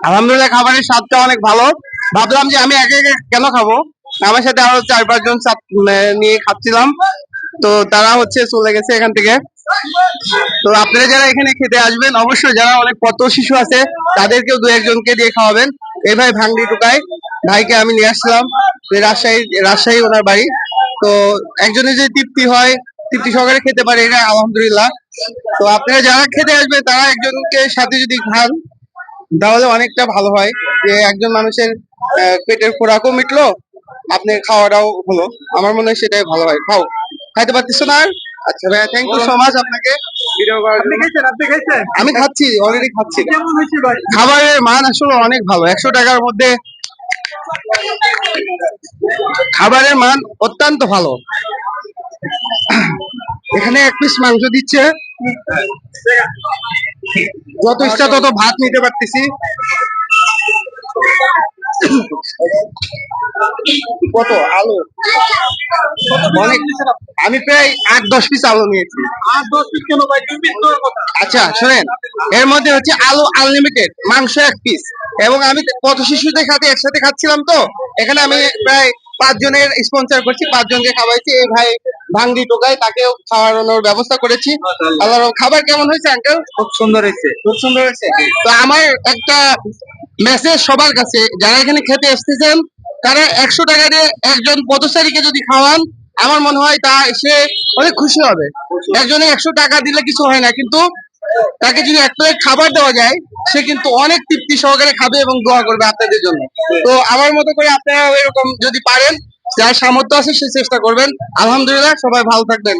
আলহামদুলিল্লাহ খাবারের স্বাদটা অনেক ভালো। ভাবলাম যে আমি একে একে কেন খাব? আমার সাথে আরও চার পাঁচজন উম, নিয়ে খাচ্ছিলাম। তো তারা হচ্ছে চলে গেছে এখান থেকে। তো আপনারা যারা এখানে খেতে আসবেন অবশ্যই যারা অনেক পত শিশু আছে তাদেরকেও দু একজনকে দিয়ে খাওয়াবেন। এই ভাই ভাঙড়ি টুকায় ভাইকে আমি নিয়ে আসলাম। রাজশাহী রাজশাহী ওনার বাড়ি। তো একজনের যদি তৃপ্তি হয় তৃপ্তি সহকারে খেতে পারে এটা আলহামদুলিল্লাহ। তো আপনারা যারা খেতে আসবে তারা একজনকে সাথে যদি খান তাহলে অনেকটা ভালো হয় যে একজন মানুষের পেটের খোরাকও মিটলো আপনি খাওয়াটাও হলো। আমার মনে হয় সেটাই ভালো হয়। খাও। খাইতে পারতেছো না আর? আচ্ছা ভাইয়া থ্যাংক ইউ সো মাচ আপনাকে। ভিডিও করার জন্য আমি খাচ্ছি অলরেডি খাচ্ছি। খাবারের মান আসলে অনেক ভালো। একশো টাকার মধ্যে খাবারের মান অত্যন্ত ভালো। এখানে এক পিস মাংস দিচ্ছে। যত ইচ্ছা তত ভাত নিতে পারতেছি। কত? আলু? অনেক আমি প্রায় আট দশ পিস আলু নিয়েছি। আচ্ছা শোনেন এর মধ্যে হচ্ছে আলু আনলিমিটেড মাংস এক পিস এবং আমি কত শিশুদের সাথে একসাথে খাচ্ছিলাম তো এখানে আমি প্রায় পাঁচ জনের স্পন্সর করছি পাঁচ জনকে খাওয়াইছি। এই ভাই ভাঙ্গি টোকায় তাকেও খাওয়ানোর ব্যবস্থা করেছি। আল্লাহর খাবার কেমন হয়েছে আঙ্কেল খুব সুন্দর হয়েছে। খুব সুন্দর হয়েছে? তো আমার একটা মেসেজ সবার কাছে যারা এখানে খেতে এসেছেন তারা একশো টাকা দিয়ে একজন পথচারীকে যদি খাওয়ান আমার মনে হয় তা সে অনেক খুশি হবে। একজনে একশো টাকা দিলে কিছু হয় না কিন্তু তাকে যদি এক প্লেট খাবার দেওয়া যায় সে কিন্তু অনেক তৃপ্তি সহকারে খাবে এবং দোয়া করবে আপনাদের জন্য। তো আমার মতো করে আপনারা এরকম যদি পারেন যার সামর্থ্য আছে সে চেষ্টা করবেন। আলহামদুলিল্লাহ, সবাই ভালো থাকবেন।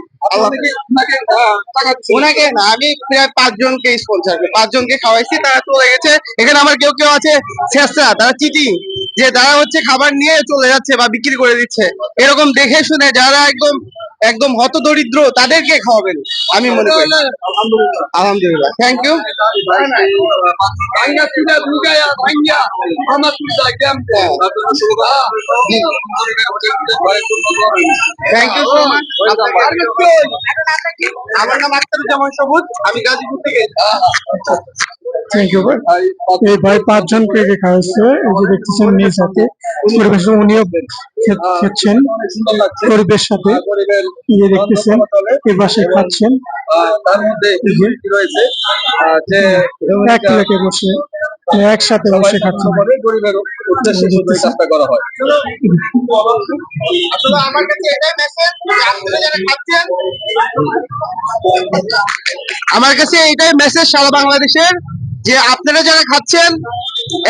ওনাকে না, আমি প্রায় পাঁচজনকে স্পন্সার পাঁচজনকে খাওয়াইছি, তারা চলে গেছে। এখানে আমার কেউ কেউ আছে, শেষরা, তারা চিটি যে তারা হচ্ছে খাবার নিয়ে চলে যাচ্ছে বা বিক্রি করে দিচ্ছে। এরকম দেখে শুনে যারা একদম একদম হত দরিদ্র তাদেরকে খাওয়াবেন আমি মনে করি। আলহামদুলিল্লাহ। Thank you thank you so much আমার নাম আখতারুজ্জামান সবুজ আমি গাজীপুর থেকে। থ্যাংক ইউ ভাই এই ভাই পাঁচজনকে রেখা হয়েছে এই যে দেখতেছেন নিজ হাতে পরিবেশ উনিও খে- খেচ্ছেন পরিবেশ সাথে। এই যে দেখতেছেন এই পাশে খাচ্ছেন। তার মধ্যে রয়েছে যে এক বসে একসাথে বসে খাচ্ছেন। করে উদ্দেশ্যে শুধু এই কাজটা করা হয় আসলে আমার কাছে এটাই মেসেজ আপনারা যারা খাচ্ছেন আমার কাছে এটাই মেসেজ সারা বাংলাদেশের যে আপনারা যারা খাচ্ছেন,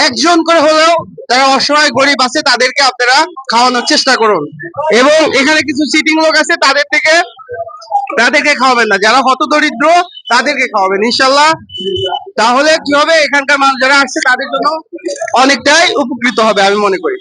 একজন করে হলেও যারা অসহায় গরিব আছে, তাদেরকে আপনারা খাওয়ানোর চেষ্টা করুন। এবং এখানে কিছু সিটিং লোক আছে, তাদের থেকে তাদেরকে খাওয়াবেন না। যারা হত দরিদ্র তাদেরকে খাওয়াবেন ইনশাল্লাহ তাহলে কি হবে? এখানকার মানুষ যারা আসছে, তাদের জন্য অনেকটাই উপকৃত হবে, আমি মনে করি।